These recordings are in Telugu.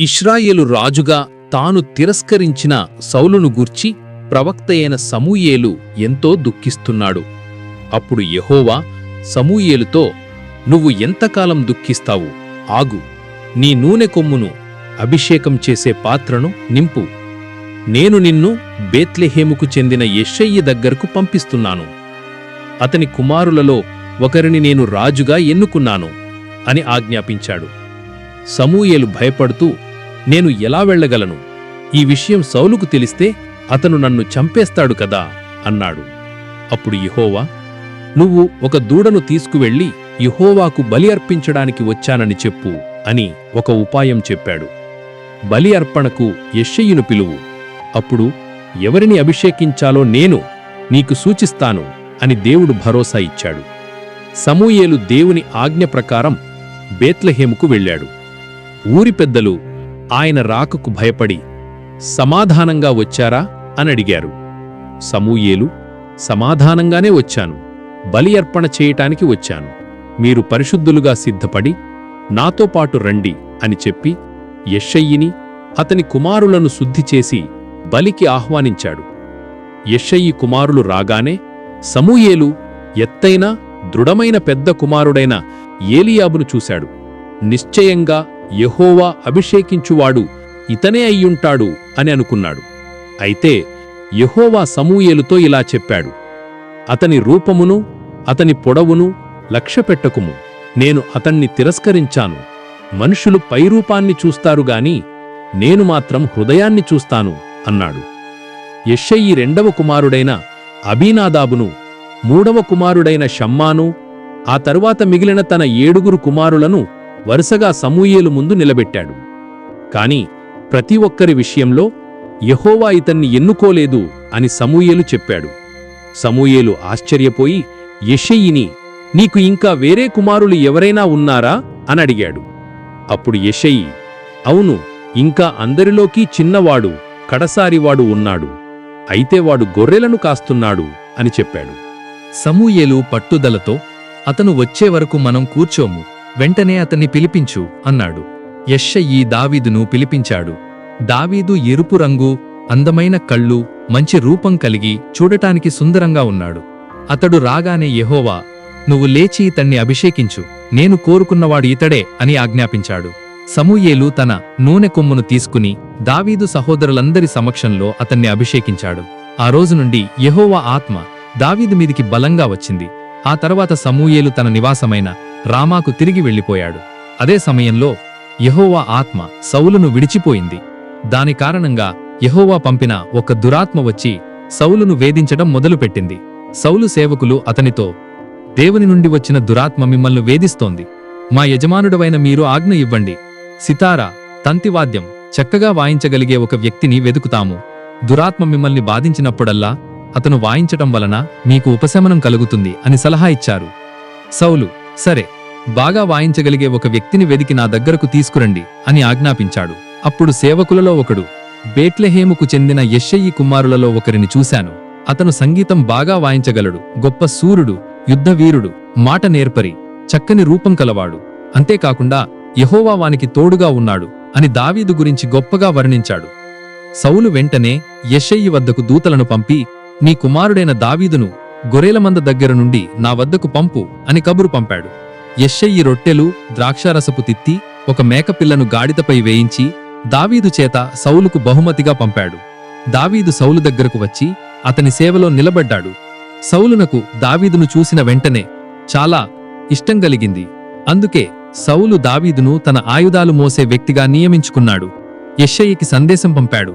ఇష్రాయేలు రాజుగా తాను తిరస్కరించిన సౌలును గూర్చి ప్రవక్తయైన సమూయేలు ఎంతో దుఃఖిస్తున్నాడు. అప్పుడు యహోవా సమూయేలుతో నువ్వు ఎంతకాలం దుఃఖిస్తావు? ఆగు నీ నూనె కొమ్మును అభిషేకం చేసే పాత్రను నింపు. నేను నిన్ను బేత్లెహేముకు చెందిన యశయ్య దగ్గరకు పంపిస్తున్నాను. అతని కుమారులలో ఒకరిని నేను రాజుగా ఎన్నుకున్నాను అని ఆజ్ఞాపించాడు. సమూయేలు భయపడుతూ నేను ఎలా వెళ్ళగలను? ఈ విషయం సౌలుకు తెలిస్తే అతను నన్ను చంపేస్తాడు కదా అన్నాడు. అప్పుడు యహోవా నువ్వు ఒక దూడను తీసుకువెళ్ళి యెహోవాకు బలి అర్పించడానికి వచ్చానని చెప్పు అని ఒక ఉపాయం చెప్పాడు. బలి అర్పణకు యెషయ్యును పిలువు. అప్పుడు ఎవరిని అభిషేకించాలో నేను నీకు సూచిస్తాను అని దేవుడు భరోసా ఇచ్చాడు. సమూయేలు దేవుని ఆజ్ఞ ప్రకారం బేత్లహేముకు వెళ్ళాడు. ఊరి పెద్దలు ఆయన రాకకు భయపడి సమాధానంగా వచ్చారా అని అడిగారు. సమూయేలు సమాధానంగానే వచ్చాను. బలి అర్పణ చేయటానికి వచ్చాను. మీరు పరిశుద్ధులుగా సిద్ధపడి నాతో పాటు రండి అని చెప్పి యెషయ్యిని అతని కుమారులను శుద్ధి చేసి బలికి ఆహ్వానించాడు. యెషయ్యి కుమారులు రాగానే సమూయేలు ఎత్తైన దృఢమైన పెద్ద కుమారుడైన ఏలియాబును చూశాడు. నిశ్చయంగా యహోవా అభిషేకించువాడు ఇతనే అయ్యుంటాడు అని అనుకున్నాడు. అయితే యహోవా సమూయేలుతో ఇలా చెప్పాడు అతని రూపమును అతని పొడవును లక్ష్యపెట్టకుము. నేను అతన్ని తిరస్కరించాను. మనుషులు పైరూపాన్ని చూస్తారుగాని నేను మాత్రం హృదయాన్ని చూస్తాను అన్నాడు. యెషయి రెండవ కుమారుడైన అబీనాదాబును మూడవ కుమారుడైన షమ్మాను ఆ తరువాత మిగిలిన తన ఏడుగురు కుమారులను వరుసగా సమూయేలు ముందు నిలబెట్టాడు. కాని ప్రతి ఒక్కరి విషయంలో యహోవా ఇతన్ని ఎన్నుకోలేదు అని సమూయేలు చెప్పాడు. సమూయేలు ఆశ్చర్యపోయి యెషయిని నీకు ఇంకా వేరే కుమారులు ఎవరైనా ఉన్నారా? అని అడిగాడు. అప్పుడు యెషయి అవును ఇంకా అందరిలోకి చిన్నవాడు కడసారివాడు ఉన్నాడు. అయితే వాడు గొర్రెలను కాస్తున్నాడు అని చెప్పాడు. సమూయేలు పట్టుదలతో అతను వచ్చే వరకు మనం కూర్చోము. వెంటనే అతన్ని పిలిపించు అన్నాడు. యెషయి దావీదును పిలిపించాడు. దావీదు ఎరుపు రంగు అందమైన కళ్ళు మంచి రూపం కలిగి చూడటానికి సుందరంగా ఉన్నాడు. అతడు రాగానే యహోవా నువ్వు లేచి ఇతన్ని అభిషేకించు నేను కోరుకున్నవాడు ఇతడే అని ఆజ్ఞాపించాడు. సమూయేలు తన నూనె కొమ్మును తీసుకుని దావీదు సహోదరులందరి సమక్షంలో అతన్ని అభిషేకించాడు. ఆ రోజు నుండి యహోవా ఆత్మ దావీదు మీదికి బలంగా వచ్చింది. ఆ తర్వాత సమూయేలు తన నివాసమైన రామాకు తిరిగి వెళ్ళిపోయాడు. అదే సమయంలో యహోవా ఆత్మ సౌలును విడిచిపోయింది. దాని కారణంగా యహోవా పంపిన ఒక దురాత్మ వచ్చి సౌలును వేధించడం మొదలుపెట్టింది. సౌలు సేవకులు అతనితో దేవుని నుండి వచ్చిన దురాత్మ మిమ్మల్ని వేధిస్తోంది. మా యజమానుడవైన మీరు ఆజ్ఞ ఇవ్వండి. సితారా తంతివాద్యం చక్కగా వాయించగలిగే ఒక వ్యక్తిని వెతుకుతాము. దురాత్మ మిమ్మల్ని బాధించినప్పుడల్లా అతను వాయించటం వలన మీకు ఉపశమనం కలుగుతుంది అని సలహా ఇచ్చారు. సౌలు సరే బాగా వాయించగలిగే ఒక వ్యక్తిని వెదికి నా దగ్గరకు తీసుకురండి అని ఆజ్ఞాపించాడు. అప్పుడు సేవకులలో ఒకడు బేట్లెహేముకు చెందిన యశ్షయ్యి కుమారులలో ఒకరిని చూశాను. అతను సంగీతం బాగా వాయించగలడు గొప్ప సూర్యుడు యుద్ధవీరుడు మాట నేర్పరి చక్కని రూపం కలవాడు. అంతేకాకుండా యహోవా వానికి తోడుగా ఉన్నాడు అని దావీదు గురించి గొప్పగా వర్ణించాడు. సౌలు వెంటనే యశయ్యి వద్దకు దూతలను పంపి నీ కుమారుడైన దావీదును గొరెలమంద దగ్గర నుండి నా వద్దకు పంపు అని కబురు పంపాడు. యెషయి రొట్టెలు ద్రాక్షారసపు తిత్తి ఒక మేకపిల్లను గాడిదపై వేయించి దావీదు చేత సౌలుకు బహుమతిగా పంపాడు. దావీదు సౌలు దగ్గరకు వచ్చి అతని సేవలో నిలబడ్డాడు. సౌలునకు దావీదును చూసిన వెంటనే చాలా ఇష్టం కలిగింది. అందుకే సౌలు దావీదును తన ఆయుధాలు మోసే వ్యక్తిగా నియమించుకున్నాడు. యెషయికి సందేశం పంపాడు.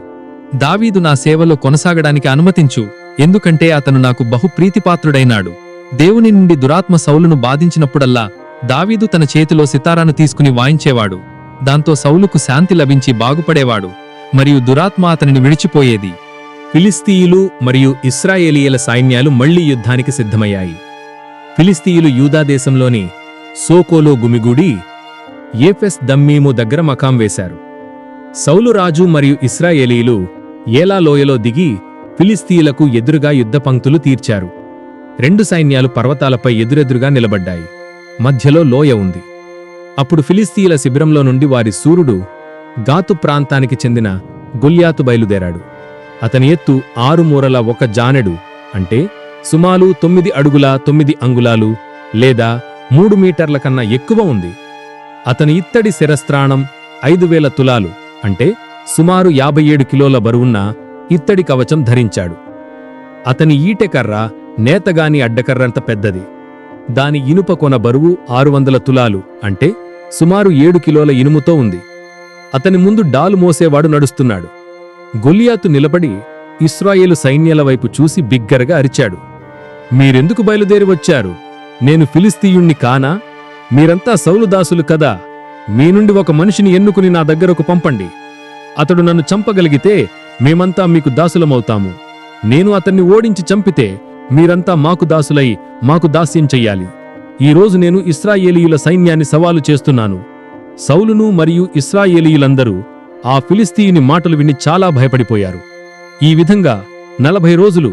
దావీదు నా సేవలో కొనసాగడానికి అనుమతించు ఎందుకంటే అతను నాకు బహు ప్రీతిపాత్రుడైనాడు దేవుని నుండి దురాత్మ సౌలును బాధించినప్పుడల్లా దావీదు తన చేతిలో సితారాను తీసుకుని వాయించేవాడు. దాంతో సౌలుకు శాంతి లభించి బాగుపడేవాడు. మరియు దురాత్మ అతనిని విడిచిపోయేది. ఫిలిస్తీయులు మరియు ఇస్రాయేలీయుల సైన్యాలు మళ్ళీ యుద్ధానికి సిద్ధమయ్యాయి. ఫిలిస్తీయులు యూదా దేశంలోని సోకోలో గుమిగూడి ఏఫెస్ దమ్మీము దగ్గర మకాం వేశారు. సౌలు రాజు మరియు ఇస్రాయేలీయులు ఏలా లోయలో దిగి ఫిలిస్తీయులకు ఎదురుగా యుద్ధ పంక్తులు తీర్చారు. రెండు సైన్యాలు పర్వతాలపై ఎదురెదురుగా నిలబడ్డాయి. మధ్యలో లోయ ఉంది. అప్పుడు ఫిలిస్తీల శిబిరంలో నుండి వారి సూర్యుడు గాతు ప్రాంతానికి చెందిన గుల్యాతు బయలుదేరాడు. అతని ఎత్తు ఆరు మూరల ఒక జానెడు అంటే సుమాలు తొమ్మిది అడుగుల తొమ్మిది అంగుళాలు లేదా మూడు మీటర్ల కన్నా ఎక్కువ ఉంది. అతని ఇత్తడి శిరస్త్రాణం ఐదు వేల తులాలు అంటే సుమారు యాభై ఏడు కిలోల బరువున్న ఇత్తడి కవచం ధరించాడు. అతని ఈటెకర్ర నేతగాని అడ్డకర్రంత పెద్దది. దాని ఇనుప కొన బరువు ఆరు వందల తులాలు అంటే సుమారు ఏడు కిలోల ఇనుముతో ఉంది. అతని ముందు డాలు మోసేవాడు నడుస్తున్నాడు. గొలియాతు నిలబడి ఇస్రాయేలు సైన్యాల వైపు చూసి బిగ్గరగా అరిచాడు. మీరెందుకు బయలుదేరి వచ్చారు? నేను ఫిలిస్తీయుణ్ణి కానా? మీరంతా సౌలుదాసులు కదా? మీ నుండి ఒక మనిషిని ఎన్నుకుని నా దగ్గరకు పంపండి. అతడు నన్ను చంపగలిగితే మేమంతా మీకు దాసులమవుతాము. నేను అతన్ని ఓడించి చంపితే మీరంతా మాకు దాసులై మాకు దాస్యం చెయ్యాలి. ఈరోజు నేను ఇస్రాయేలీయుల సైన్యాన్ని సవాలు చేస్తున్నాను. సౌలును మరియు ఇస్రాయేలీయులందరూ ఆ ఫిలిస్తీని మాటలు విని చాలా భయపడిపోయారు. ఈ విధంగా నలభై రోజులు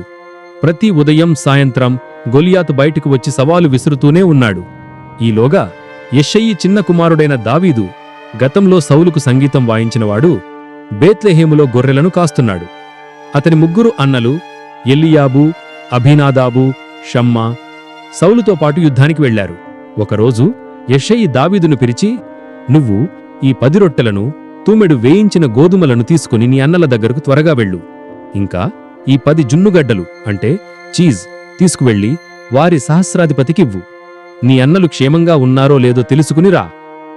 ప్రతి ఉదయం సాయంత్రం గొలియాతు బయటకు వచ్చి సవాలు విసురుతూనే ఉన్నాడు. ఈలోగా యషయ్యి చిన్న కుమారుడైన దావీదు గతంలో సౌలుకు సంగీతం వాయించినవాడు బేత్లెహేములో గొర్రెలను కాస్తున్నాడు. అతని ముగ్గురు అన్నలు ఎల్లియాబు అభినాదాబు షమ్మా సౌలుతో పాటు యుద్ధానికి వెళ్ళారు ఒకరోజు యషయి దావీదును పిలిచి నువ్వు ఈ పది రొట్టెలను తూమెడు వేయించిన గోధుమలను తీసుకుని నీ అన్నల దగ్గరకు త్వరగా వెళ్ళు. ఇంకా ఈ పది జున్నుగడ్డలు అంటే చీజ్ తీసుకువెళ్ళి వారి సహస్రాధిపతికివ్వు నీ అన్నలు క్షేమంగా ఉన్నారో లేదో తెలుసుకుని రా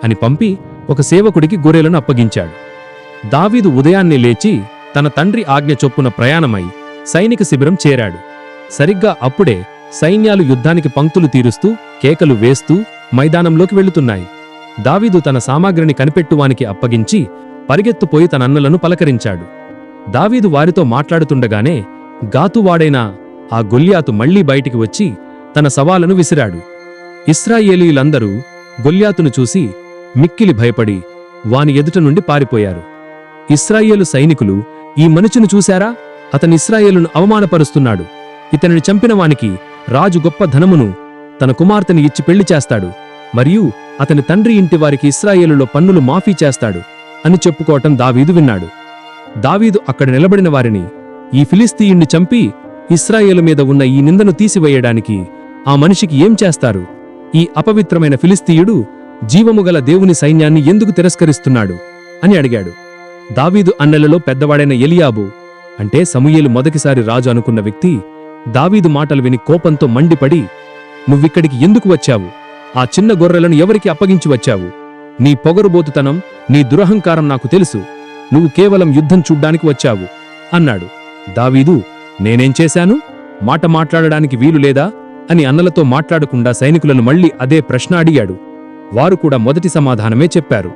అని పంపి ఒక సేవకుడికి గొర్రెలను అప్పగించాడు. దావీదు ఉదయాన్నే లేచి తన తండ్రి ఆజ్ఞ చొప్పున ప్రయాణమై సైనిక శిబిరం చేరాడు. సరిగ్గా అప్పుడే సైన్యాలు యుద్ధానికి పంక్తులు తీరుస్తూ కేకలు వేస్తూ మైదానంలోకి వెళుతున్నాయి. దావీదు తన సామాగ్రిని కనిపెట్టువానికి అప్పగించి పరిగెత్తుపోయి తన అన్నలను పలకరించాడు. దావీదు వారితో మాట్లాడుతుండగానే గాతువాడైన ఆ గొల్యాతు మళ్ళీ బయటికి వచ్చి తన సవాలను విసిరాడు. ఇస్రాయేలీలందరూ గొల్యాతును చూసి మిక్కిలి భయపడి వాని ఎదుట నుండి పారిపోయారు. ఇస్రాయేలు సైనికులు ఈ మనుషును చూశారా? అతని ఇస్రాయేలును అవమానపరుస్తున్నాడు. ఇతనిని చంపిన వానికి రాజు గొప్ప ధనమును తన కుమార్తెని ఇచ్చి పెళ్ళి చేస్తాడు. మరియు అతని తండ్రి ఇంటి వారికి ఇస్రాయేలులో పన్నులు మాఫీ చేస్తాడు అని చెప్పుకోవటం దావీదు విన్నాడు. దావీదు అక్కడ నిలబడిన వారిని ఈ ఫిలిస్తీయుణ్ణి చంపి ఇస్రాయేలు మీద ఉన్న ఈ నిందను తీసివేయడానికి ఆ మనిషికి ఏం చేస్తారు? ఈ అపవిత్రమైన ఫిలిస్తీయుడు జీవము గల దేవుని సైన్యాన్ని ఎందుకు తిరస్కరిస్తున్నాడు? అని అడిగాడు. దావీదు అన్నెలలో పెద్దవాడైన ఎలియాబు అంటే సమూయేలు మొదటిసారి రాజు అనుకున్న వ్యక్తి దావీదు మాటలు విని కోపంతో మండిపడి నువ్విక్కడికి ఎందుకు వచ్చావు? ఆ చిన్న గొర్రెలను ఎవరికి అప్పగించి వచ్చావు? నీ పొగరుబోతుతనం నీ దురహంకారం నాకు తెలుసు. నువ్వు కేవలం యుద్ధం చూడ్డానికి వచ్చావు అన్నాడు. దావీదు నేనేం చేశాను? మాట మాట్లాడడానికి వీలు లేదా? అని అన్నలతో మాట్లాడకుండా సైనికులను మళ్ళీ అదే ప్రశ్న అడిగాడు. వారు కూడా మొదటి సమాధానమే చెప్పారు.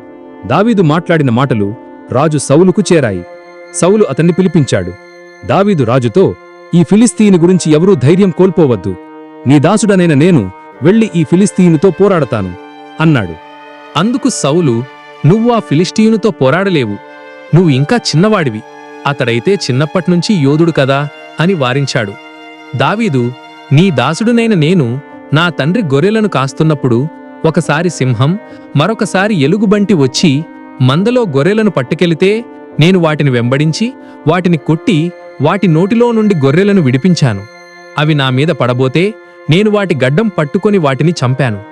దావీదు మాట్లాడిన మాటలు రాజు సౌలుకు చేరాయి. సౌలు అతన్ని పిలిపించాడు. దావీదు రాజుతో ఈ ఫిలిస్తీని గురించి ఎవరూ ధైర్యం కోల్పోవద్దు. నీ దాసుడనైన నేను వెళ్ళి ఈ ఫిలిస్తీనుతో పోరాడతాను అన్నాడు. అందుకు సౌలు నువ్వు ఆ ఫిలిస్టీయునితో పోరాడలేవు. నువ్వు ఇంకా చిన్నవాడివి. అతడైతే చిన్నప్పట్నుంచి యోధుడు కదా అని వారించాడు. దావీదు నీ దాసుడునైన నేను నా తండ్రి గొర్రెలను కాస్తున్నప్పుడు ఒకసారి సింహం మరొకసారి ఎలుగుబంటి వచ్చి మందలో గొర్రెలను పట్టుకెళితే నేను వాటిని వెంబడించి వాటిని కొట్టి వాటి నోటిలో నుండి గొర్రెలను విడిపించాను. అవి నా మీద పడబోతే నేను వాటి గడ్డం పట్టుకొని వాటిని చంపాను.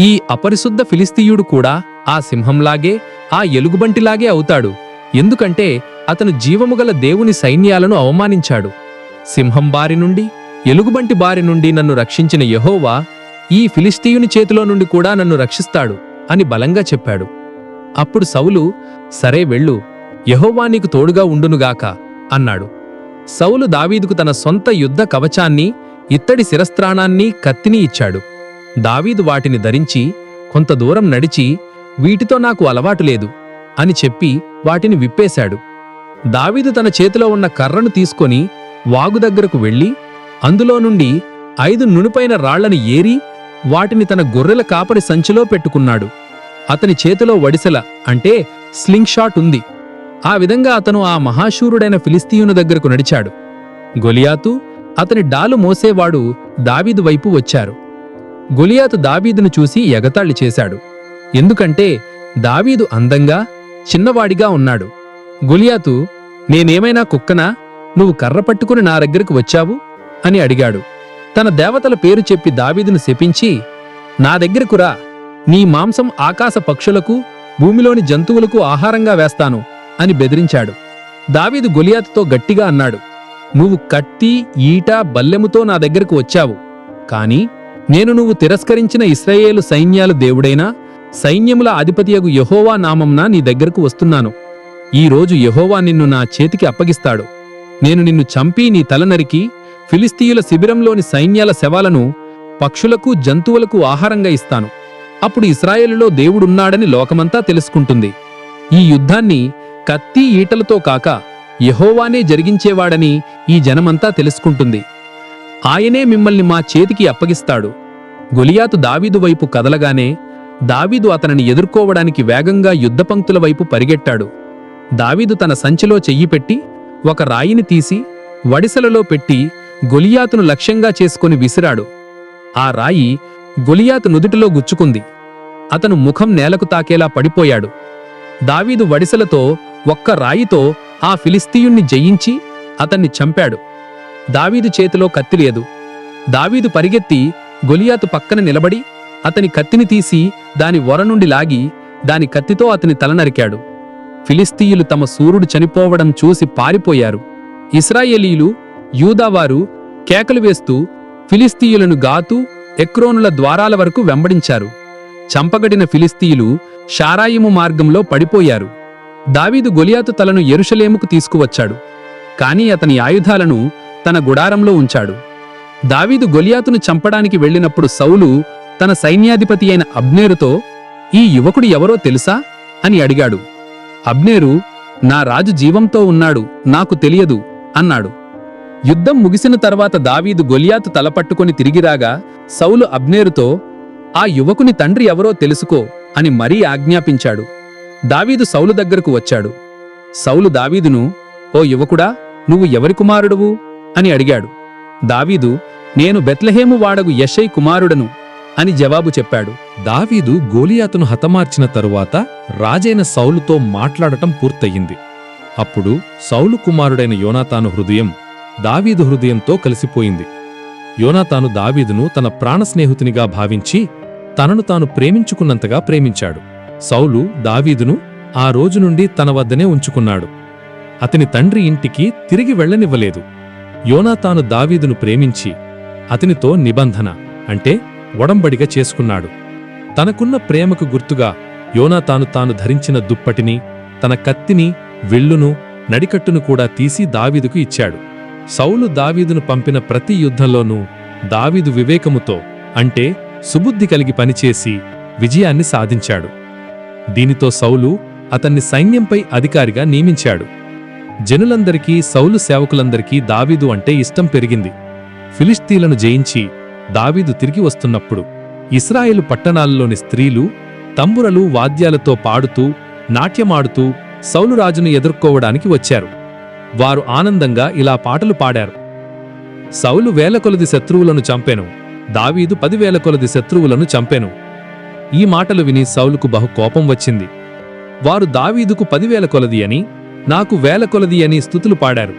ఈ అపరిశుద్ధ ఫిలిస్తీయుడు కూడా ఆ సింహంలాగే ఆ ఎలుగుబంటిలాగే అవుతాడు. ఎందుకంటే అతను జీవముగల దేవుని సైన్యాలను అవమానించాడు. సింహం బారి నుండి ఎలుగుబంటి బారి నుండి నన్ను రక్షించిన యహోవా ఈ ఫిలిస్తీయుని చేతిలో నుండి కూడా నన్ను రక్షిస్తాడు అని బలంగా చెప్పాడు. అప్పుడు సౌలు సరే వెళ్ళు యహోవా నీకు తోడుగా ఉండునుగాక అన్నాడు. సౌలు దావీదుకు తన సొంత యుద్ధ కవచాన్ని ఇత్తడి శిరస్త్రాణాన్ని కత్తిని ఇచ్చాడు. దావీదు వాటిని ధరించి కొంత దూరం నడిచి వీటితో నాకు అలవాటు లేదు అని చెప్పి వాటిని విప్పేశాడు. దావీదు తన చేతిలో ఉన్న కర్రను తీసుకొని వాగు దగ్గరకు వెళ్ళి అందులో నుండి ఐదు నునుపైన రాళ్ళను ఏరి వాటిని తన గొర్రెల కాపరి సంచిలో పెట్టుకున్నాడు. అతని చేతిలో వడిసెల అంటే స్లింగ్ షాట్ ఉంది. ఆ విధంగా అతను ఆ మహాశూరుడైన ఫిలిస్తీయుని దగ్గరకు నడిచాడు. గొలియాతు అతని డాలు మోసేవాడు దావీదు వైపు వచ్చారు. గొలియాతు దావీదును చూసి ఎగతాళి చేశాడు. ఎందుకంటే దావీదు అందంగా చిన్నవాడిగా ఉన్నాడు. గొలియాతు నేనేమైనా కుక్కనా? నువ్వు కర్ర పట్టుకుని నా దగ్గరకు వచ్చావు? అని అడిగాడు. తన దేవతల పేరు చెప్పి దావీదును శపించి నా దగ్గరకు రా. నీ మాంసం ఆకాశ పక్షులకు భూమిలోని జంతువులకు ఆహారంగా వేస్తాను. అని బెదిరించాడు. దావీదు గొలియాతుతో గట్టిగా అన్నాడు నువ్వు కత్తి ఈట బల్లెముతో నా దగ్గరకు వచ్చావు. కాని నేను నువ్వు తిరస్కరించిన ఇస్రాయేలు సైన్యాలు దేవుడైనా సైన్యముల అధిపతియగు యహోవా నామంన నీ దగ్గరకు వస్తున్నాను. ఈ రోజు యెహోవా నిన్ను నా చేతికి అప్పగిస్తాడు. నేను నిన్ను చంపి నీ తల నరికి ఫిలిస్తీయుల శిబిరంలోని సైన్యాల శవాలను పక్షులకు జంతువులకు ఆహారంగా ఇస్తాను. అప్పుడు ఇస్రాయేలులో దేవుడున్నాడని లోకమంతా తెలుసుకుంటుంది. ఈ యుద్ధాన్ని కత్తి ఈటలతో కాక యహోవానే జరిగించేవాడని ఈ జనమంతా తెలుసుకుంటుంది. ఆయనే మిమ్మల్ని మా చేతికి అప్పగిస్తాడు. గొలియాతు దావీదు వైపు కదలగానే దావీదు అతనిని ఎదుర్కోవడానికి వేగంగా యుద్ధపంక్తుల వైపు పరిగెట్టాడు. దావీదు తన సంచిలో చెయ్యి పెట్టి ఒక రాయిని తీసి వడిసలలో పెట్టి గొలియాతును లక్ష్యంగా చేసుకొని విసిరాడు. ఆ రాయి గొలియాతు నుదుటిలో గుచ్చుకుంది. అతను ముఖం నేలకు తాకేలా పడిపోయాడు. దావీదు వడిసలతో ఒక్క రాయితో ఆ ఫిలిస్తీయుణ్ణి జయించి అతన్ని చంపాడు. దావీదు చేతిలో కత్తి లేదు. దావీదు పరిగెత్తి గొలియాతు పక్కన నిలబడి అతని కత్తిని తీసి దాని వర నుండి లాగి దాని కత్తితో అతని తల నరికాడు. ఫిలిస్తీయులు తమ సూర్యుడు చనిపోవడం చూసి పారిపోయారు. ఇస్రాయేలీలు యూదావారు కేకలు వేస్తూ ఫిలిస్తీయులను గాతు ఎక్రోనుల ద్వారాల వరకు వెంబడించారు. చంపగడిన ఫిలిస్తీయులు షారాయిము మార్గంలో పడిపోయారు. దావీదు గొలియాతు తలను ఎరుషలేముకు తీసుకువచ్చాడు. కాని అతని ఆయుధాలను తన గుడారంలో ఉంచాడు. దావీదు గొలియాతును చంపడానికి వెళ్ళినప్పుడు సౌలు తన సైన్యాధిపతి అయిన అబ్నేరుతో ఈ యువకుడు ఎవరో తెలుసా? అని అడిగాడు. అబ్నేరు నా రాజు జీవంతో ఉన్నాడు నాకు తెలియదు అన్నాడు. యుద్ధం ముగిసిన తర్వాత దావీదు గొలియాతు తలపట్టుకొని తిరిగిరాగా సౌలు అబ్నేరుతో ఆ యువకుని తండ్రి ఎవరో తెలుసుకో అని మరీ ఆజ్ఞాపించాడు. దావీదు సౌలు దగ్గరకు వచ్చాడు. సౌలు దావీదును ఓ యువకుడా నువ్వు ఎవరి కుమారుడువు? అని అడిగాడు. దావీదు నేను బెత్లహేము వాడగు యషై కుమారుడను అని జవాబు చెప్పాడు. దావీదు గోలియాతును హతమార్చిన తరువాత రాజైన సౌలుతో మాట్లాడటం పూర్తయింది. అప్పుడు సౌలు కుమారుడైన యోనాతాను హృదయం దావీదు హృదయంతో కలిసిపోయింది. యోనాతాను దావీదును తన ప్రాణ స్నేహితునిగా భావించి తనను తాను ప్రేమించుకున్నంతగా ప్రేమించాడు. సౌలు దావీదును ఆ రోజు నుండి తన వద్దనే ఉంచుకున్నాడు. అతని తండ్రి ఇంటికి తిరిగి వెళ్ళనివ్వలేదు. యోనాతాను దావీదును ప్రేమించి అతనితో నిబంధన అంటే ఒడంబడిగా చేసుకున్నాడు. తనకున్న ప్రేమకు గుర్తుగా యోనాతాను తాను ధరించిన దుప్పటిని తన కత్తిని విల్లును నడికట్టును కూడా తీసి దావీదుకు ఇచ్చాడు. సౌలు దావీదును పంపిన ప్రతి యుద్ధంలోనూ దావీదు వివేకముతో అంటే సుబుద్ధి కలిగి పనిచేసి విజయాన్ని సాధించాడు. దీనితో సౌలు అతన్ని సైన్యంపై అధికారిగా నియమించాడు. జనులందరికీ సౌలు సేవకులందరికీ దావీదు అంటే ఇష్టం పెరిగింది. ఫిలిస్తీలను జయించి దావీదు తిరిగి వస్తున్నప్పుడు ఇస్రాయేలు పట్టణాలలోని స్త్రీలు తంబురలు వాద్యాలతో పాడుతూ నాట్యమాడుతూ సౌలురాజును ఎదుర్కోవడానికి వచ్చారు. వారు ఆనందంగా ఇలా పాటలు పాడారు. సౌలు వేల కొలది శత్రువులను చంపెను. దావీదు పదివేల కొలది శత్రువులను చంపెను. ఈ మాటలు విని సౌలుకు బహు కోపం వచ్చింది. వారు దావీదుకు పదివేల కొలది అని నాకు వేల కొలది అని స్థుతులు పాడారు.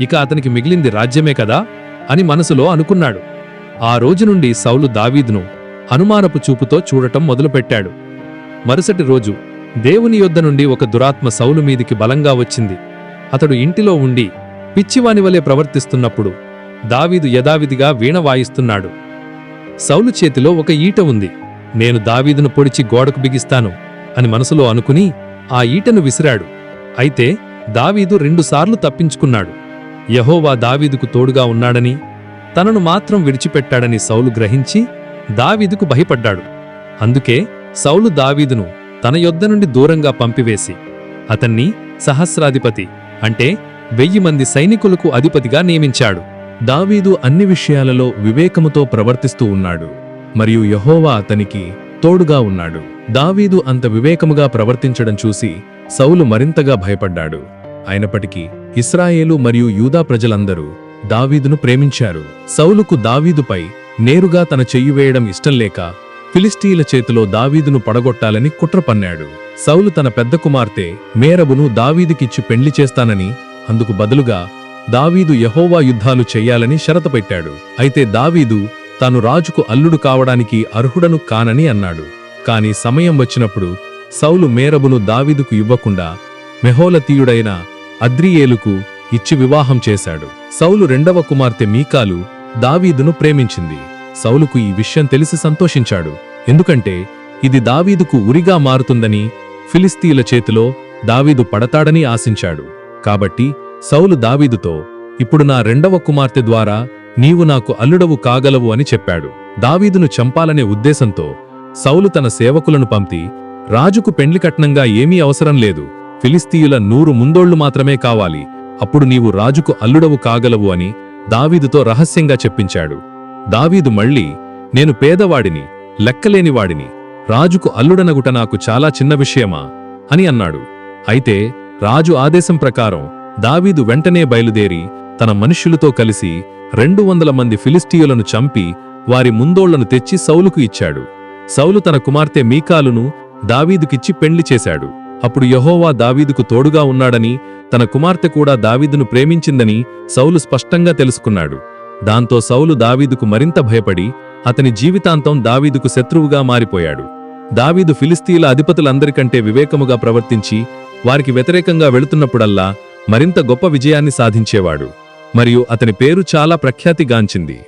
ఇక అతనికి మిగిలింది రాజ్యమే కదా అని మనసులో అనుకున్నాడు. ఆ రోజు నుండి సౌలు దావీదును అనుమానపు చూపుతో చూడటం మొదలుపెట్టాడు. మరుసటి రోజు దేవుని యొద్ద నుండి ఒక దురాత్మ సౌలు మీదికి బలంగా వచ్చింది. అతడు ఇంటిలో ఉండి పిచ్చివాని వలె ప్రవర్తిస్తున్నప్పుడు దావీదు యథావిధిగా వీణ వాయిస్తున్నాడు. సౌలు చేతిలో ఒక ఈట ఉంది. నేను దావీదును పొడిచి గోడకు బిగిస్తాను అని మనసులో అనుకుని ఆ ఈటను విసిరాడు. అయితే దావీదు రెండుసార్లు తప్పించుకున్నాడు. యహోవా దావీదుకు తోడుగా ఉన్నాడని తనను మాత్రం విడిచిపెట్టాడని సౌలు గ్రహించి దావీదుకు భయపడ్డాడు. అందుకే సౌలు దావీదును తన యొద్ద నుండి దూరంగా పంపివేసి అతన్ని సహస్రాధిపతి అంటే వెయ్యి మంది సైనికులకు అధిపతిగా నియమించాడు. దావీదు అన్ని విషయాలలో వివేకముతో ప్రవర్తిస్తూ ఉన్నాడు. మరియు యహోవా అతనికి తోడుగా ఉన్నాడు. దావీదు అంత వివేకముగా ప్రవర్తించడం చూసి సౌలు మరింతగా భయపడ్డాడు. అయినప్పటికీ ఇస్రాయేలు మరియు యూదా ప్రజలందరూ దావీదును ప్రేమించారు. సౌలుకు దావీదుపై నేరుగా తన చెయ్యి వేయడం ఇష్టం లేక ఫిలిస్తీన్ల చేతిలో దావీదును పడగొట్టాలని కుట్ర పన్నాడు. సౌలు తన పెద్ద కుమార్తె మేరబును దావీదుకిచ్చి పెండ్లి చేస్తానని అందుకు బదులుగా దావీదు యహోవా యుద్ధాలు చెయ్యాలని షరతపెట్టాడు అయితే దావీదు తాను రాజుకు అల్లుడు కావడానికి అర్హుడను కానని అన్నాడు. కాని సమయం వచ్చినప్పుడు సౌలు మేరబును దావీదుకు ఇవ్వకుండా మెహోలతీయుడైన అద్రియేలుకు ఇచ్చి వివాహం చేశాడు. సౌలు రెండవ కుమార్తె మీకాలు దావీదును ప్రేమించింది. సౌలుకు ఈ విషయం తెలిసి సంతోషించాడు. ఎందుకంటే ఇది దావీదుకు ఉరిగా మారుతుందని ఫిలిస్తీన్ల చేతిలో దావీదు పడతాడని ఆశించాడు. కాబట్టి సౌలు దావీదుతో ఇప్పుడు నా రెండవ కుమార్తె ద్వారా నీవు నాకు అల్లుడవు కాగలవు అని చెప్పాడు. దావీదును చంపాలనే ఉద్దేశంతో సౌలు తన సేవకులను పంపి రాజుకు పెండ్లి కట్నంగా ఏమీ అవసరం లేదు. ఫిలిస్తీయుల నూరు ముందోళ్ళు మాత్రమే కావాలి. అప్పుడు నీవు రాజుకు అల్లుడవు కాగలవు అని దావీదుతో రహస్యంగా చెప్పించాడు. దావీదు మళ్ళీ నేను పేదవాడిని లెక్కలేనివాడిని రాజుకు అల్లుడనగుట నాకు చాలా చిన్న విషయమా? అని అన్నాడు. అయితే రాజు ఆదేశం ప్రకారం దావీదు వెంటనే బయలుదేరి తన మనుష్యులతో కలిసి రెండు వందల మంది ఫిలిస్టీయులను చంపి వారి ముందోళ్ళను తెచ్చి సౌలుకు ఇచ్చాడు. సౌలు తన కుమార్తె మీకాలును దావీదుకిచ్చి పెండ్లి చేశాడు. అప్పుడు యహోవా దావీదుకు తోడుగా ఉన్నాడని తన కుమార్తె కూడా దావీదును ప్రేమించిందని సౌలు స్పష్టంగా తెలుసుకున్నాడు. దాంతో సౌలు దావీదుకు మరింత భయపడి అతని జీవితాంతం దావీదుకు శత్రువుగా మారిపోయాడు. దావీదు ఫిలిస్తీన్ల అధిపతులందరికంటే వివేకముగా ప్రవర్తించి వారికి వ్యతిరేకంగా వెళుతున్నప్పుడల్లా మరింత గొప్ప విజయాన్ని సాధించేవాడు. మరియు అతని పేరు చాలా ప్రఖ్యాతిగాంచింది.